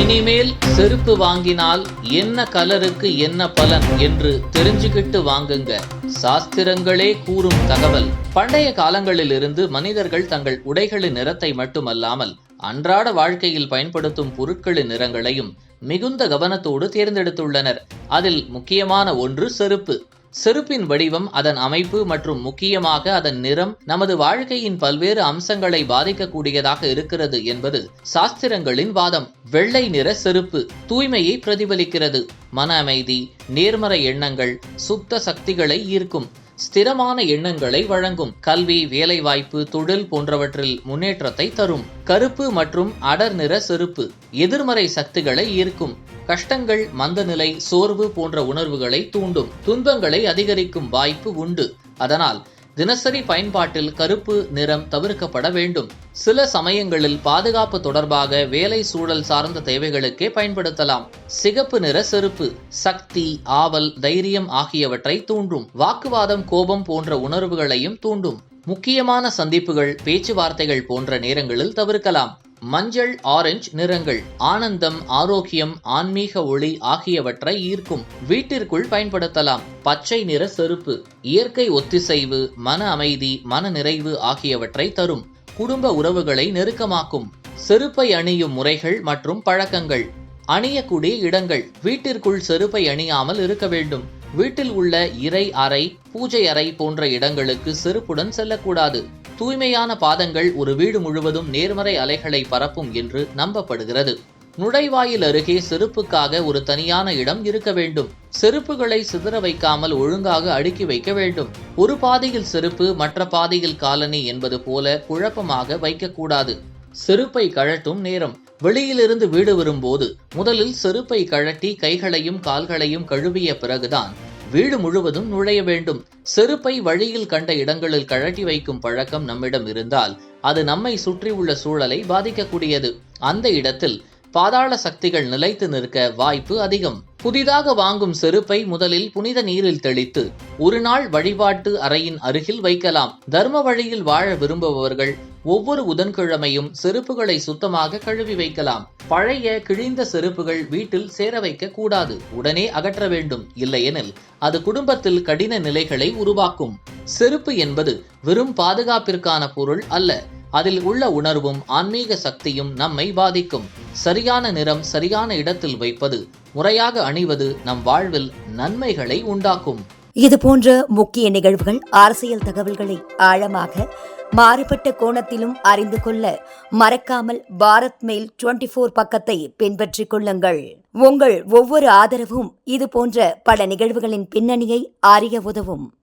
இனிமேல் செருப்பு வாங்கினால் என்ன கலருக்கு என்ன பலன் என்று தெரிஞ்சுக்கிட்டு வாங்குங்க. சாஸ்திரங்களே கூறும் தகவல். பண்டைய காலங்களிலிருந்து மனிதர்கள் தங்கள் உடைகளின் நிறத்தை மட்டுமல்லாமல் அன்றாட வாழ்க்கையில் பயன்படுத்தும் பொருட்களின் நிறங்களையும் மிகுந்த கவனத்தோடு தேர்ந்தெடுத்துள்ளனர். அதில் முக்கியமான ஒன்று செருப்பு. செருப்பின் வடிவம் அதன் அமைப்பு மற்றும் முக்கியமாக அதன் நிறம் நமது வாழ்க்கையின் பல்வேறு அம்சங்களை பாதிக்கக்கூடியதாக இருக்கிறது என்பது சாஸ்திரங்களின் வாதம். வெள்ளை நிற செருப்பு தூய்மையை பிரதிபலிக்கிறது. மன அமைதி நேர்மறை எண்ணங்கள் சுத்த சக்திகளை ஈர்க்கும் ஸ்திரமான எண்ணங்களை வழங்கும் கல்வி வேலைவாய்ப்பு தொழில் போன்றவற்றில் முன்னேற்றத்தை தரும். கருப்பு மற்றும் அடர் நிற செருப்பு எதிர்மறை சக்திகளை ஈர்க்கும். கஷ்டங்கள் மந்தநிலை சோர்வு போன்ற உணர்வுகளை தூண்டும். துன்பங்களை அதிகரிக்கும் வாய்ப்பு உண்டு. அதனால் தினசரி பயன்பாட்டில் கருப்பு நிறம் தவிர்க்கப்பட வேண்டும். சில சமயங்களில் பாதுகாப்பு தொடர்பாக வேலை சூழல் சார்ந்த தேவைகளுக்கே பயன்படுத்தலாம். சிகப்பு நிற செருப்பு சக்தி ஆவல் தைரியம் ஆகியவற்றை தூண்டும். வாக்குவாதம் கோபம் போன்ற உணர்வுகளையும் தூண்டும். முக்கியமான சந்திப்புகள் பேச்சுவார்த்தைகள் போன்ற நேரங்களில் தவிர்க்கலாம். மஞ்சள் ஆரஞ்சு நிறங்கள் ஆனந்தம் ஆரோக்கியம் ஆன்மீக ஒளி ஆகியவற்றை ஈர்க்கும். வீட்டிற்குள் பயன்படுத்தலாம். பச்சை நிற செருப்பு இயற்கை ஒத்திசைவு மன அமைதி மன நிறைவு ஆகியவற்றை தரும். குடும்ப உறவுகளை நெருக்கமாக்கும். செருப்பை அணியும் முறைகள் மற்றும் பழக்கங்கள். அணியக்கூடிய இடங்கள். வீட்டிற்குள் செருப்பை அணியாமல் இருக்க வேண்டும். வீட்டில் உள்ள இறை அறை பூஜை அறை போன்ற இடங்களுக்கு செருப்புடன் செல்லக்கூடாது. தூய்மையான பாதங்கள் ஒரு வீடு முழுவதும் நேர்மறை அலைகளை பரப்பும் என்று நம்பப்படுகிறது. நுழைவாயில் அருகே செருப்புக்காக ஒரு தனியான இடம் இருக்க வேண்டும். செருப்புகளை சிதற வைக்காமல் ஒழுங்காக அடுக்கி வைக்க வேண்டும். ஒரு பாதையில் செருப்பு மற்ற பாதையில் காலனி என்பது போல குழப்பமாக வைக்கக்கூடாது. செருப்பை கழட்டும் நேரம். வெளியிலிருந்து வீடு வரும்போது முதலில் செருப்பை கழட்டி கைகளையும் கால்களையும் கழுவிய பிறகுதான் வீடு முழுவதும் நுழைய வேண்டும். செருப்பை வழியில் கண்ட இடங்களில் கழட்டி வைக்கும் பழக்கம் நம்மிடம் இருந்தால் அது நம்மை சுற்றியுள்ள சூழலை பாதிக்கக்கூடியது. அந்த இடத்தில் பாதாள சக்திகள் நிலைத்து நிற்க வாய்ப்பு அதிகம். புதிதாக வாங்கும் செருப்பை முதலில் புனித நீரில் தெளித்து ஒரு நாள் வழிபாட்டு அறையின் அருகில் வைக்கலாம். தர்ம வழியில் வாழ விரும்புபவர்கள் ஒவ்வொரு புதன்கிழமையும் செருப்புகளை சுத்தமாக கழுவி வைக்கலாம். பழைய கிழிந்த செருப்புகள் வீட்டில் சேர வைக்க கூடாது. உடனே அகற்ற வேண்டும். இல்லையெனில் அது குடும்பத்தில் கடின நிலைகளை உருவாக்கும். செருப்பு என்பது வெறும் பாதுகாப்பிற்கான பொருள் அல்ல. அதில் உள்ள உணர்வும் ஆன்மீக சக்தியும் நம்மை பாதிக்கும். சரியான நிறம் சரியான இடத்தில் வைப்பது முறையாக அணிவது நம் வாழ்வில் நன்மைகளை உண்டாக்கும். இது போன்ற முக்கிய நிகழ்வுகள் அரசியல் தகவல்களை ஆழமாக மாறுபட்ட கோணத்திலும் அறிந்து கொள்ள மறக்காமல் பாரத் மெயில் டுவெண்டி போர் பக்கத்தை பின்பற்றிக் கொள்ளுங்கள். உங்கள் ஒவ்வொரு ஆதரவும் இது போன்ற பல நிகழ்வுகளின் பின்னணியை அறிய உதவும்.